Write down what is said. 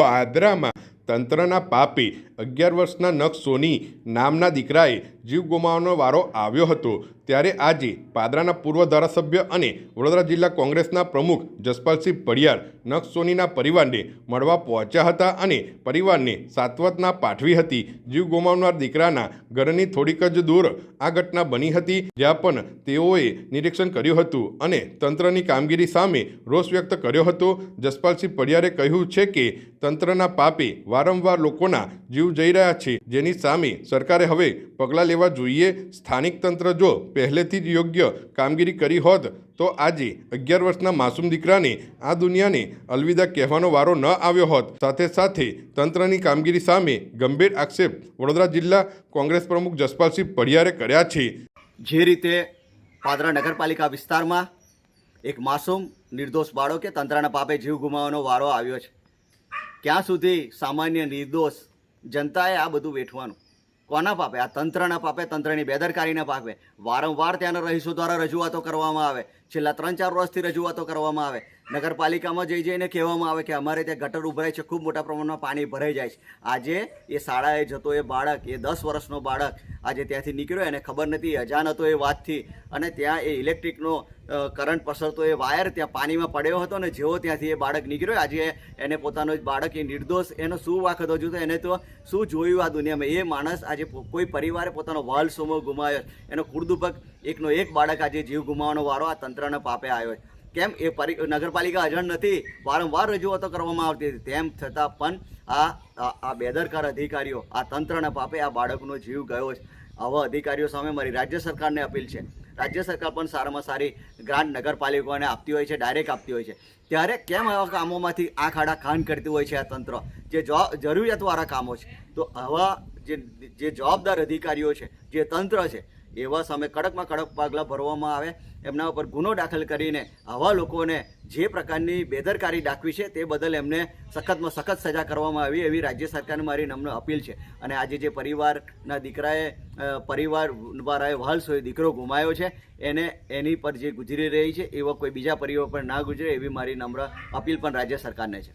પાદરામાં તંત્રના પાપે અગિયાર વર્ષના નખ સોની નામના દીકરાએ જીવ ગુમાવવાનો વારો આવ્યો હતો. ત્યારે આજે પાદરાના પૂર્વ ધારાસભ્ય અને વડોદરા જિલ્લા કોંગ્રેસના પ્રમુખ જસપાલસિંહ પડિયાર નખ સોનીના પરિવારને મળવા પહોંચ્યા હતા અને પરિવારને સાત્વતના પાઠવી હતી. જીવ ગુમાવનાર દીકરાના ઘરની થોડીક જ દૂર આ ઘટના બની હતી, જ્યાં પણ તેઓએ નિરીક્ષણ કર્યું હતું અને તંત્રની કામગીરી સામે રોષ વ્યક્ત કર્યો હતો. જસપાલસિંહ પડિયારે કહ્યું છે કે તંત્રના પાપે વારંવાર લોકોના જીવ જઈ રહ્યા છે. જેની સામે સરકારે હવે પગલાં લેવા જોઈએ. સ્થાનિક તંત્ર જો પહેલેથી જ યોગ્ય કામગીરી કરી હોત, તો આજે અગિયાર વર્ષના માસૂમ દીકરાને આ દુનિયાને અલવિદા કહેવાનો વારો ન આવ્યો હોત. સાથે સાથે તંત્રની કામગીરી સામે ગંભીર આક્ષેપ વડોદરા જિલ્લા કોંગ્રેસ પ્રમુખ જસપાલસિંહ પડિયારે કર્યા છે. જે રીતે પાદરા નગરપાલિકા વિસ્તારમાં એક માસૂમ નિર્દોષ બાળકે તંત્રના પાપે જીવ ગુમાવવાનો વારો આવ્યો છે. ક્યાં સુધી સામાન્ય નિર્દોષ જનતાએ આ બધું વેઠવાનું? કોના પાપે? આ તંત્રના પાપે, તંત્રની બેદરકારીના પાપે? વારંવાર ત્યાંના રહીશો દ્વારા રજૂઆતો કરવામાં આવે. છેલ્લા ત્રણ ચાર વર્ષથી રજૂઆતો કરવામાં આવે. નગરપાલિકામાં જઈ જઈને કહેવામાં આવે કે અમારે ત્યાં ગટર ઉભરાય છે, ખૂબ મોટા પ્રમાણમાં પાણી ભરાઈ જાય છે. આજે એ શાળાએ જતો એ બાળક, એ દસ વર્ષનો બાળક આજે ત્યાંથી નીકળ્યો, એને ખબર નથી, અજાણ હતો એ વાતથી. અને ત્યાં એ ઇલેક્ટ્રિકનો કરંટ પસરતો એ વાયર ત્યાં પાણીમાં પડ્યો હતો ને જેવો ત્યાંથી એ બાળક નીકળ્યો. આજે એને પોતાનો જ બાળક, એ નિર્દોષ, એનો શું વાંક હતો જોતો એને તો શું જોયું આ દુનિયામાં? એ માણસ આજે કોઈ પરિવારે પોતાનો વાલ સોમો ગુમાવ્યો. એનો કુળદુપક એકનો એક બાળક આજે જીવ ગુમાવવાનો વારો આ તંત્રના પાપે આવ્યો છે. કેમ? એ નગરપાલિકા અજાણ નથી. વારંવાર રજૂઆતો કરવામાં આવતી હતી. તેમ છતાં પણ આ, આ- આ બેદરકાર અધિકારીઓ, આ તંત્રના પાપે આ બાળકનો જીવ ગયો છે. આવા અધિકારીઓ સામે મારી રાજ્ય સરકારને અપીલ છે. રાજ્ય સરકાર પણ સારામાં સારી ગ્રાન્ટ નગરપાલિકાઓને આપતી હોય છે, ડાયરેક્ટ આપતી હોય છે. ત્યારે કેમ આવા કામોમાંથી આંખ આડા ખાન કરતી હોય છે આ તંત્ર? જે જરૂરિયાતવાળા કામો છે. તો આવા જે જવાબદાર અધિકારીઓ છે, જે તંત્ર છે એવા સામે કડકમાં કડક પગલાં ભરવામાં આવે, એમના ઉપર ગુનો દાખલ કરીને આવા લોકોને જે પ્રકારની બેદરકારી દાખવી છે તે બદલ એમને સખતમાં સખત સજા કરવામાં આવી એવી રાજ્ય સરકારને મારી નમ્ર અપીલ છે. અને આજે જે પરિવારના દીકરાએ પરિવાર વાળાએ વહાલ સોય દીકરો ગુમાયો છે, એને એની પર જે ગુજરી રહી છે, એવા કોઈ બીજા પરિવાર પર ના ગુજરે એવી મારી નમ્ર અપીલ પણ રાજ્ય સરકારને છે.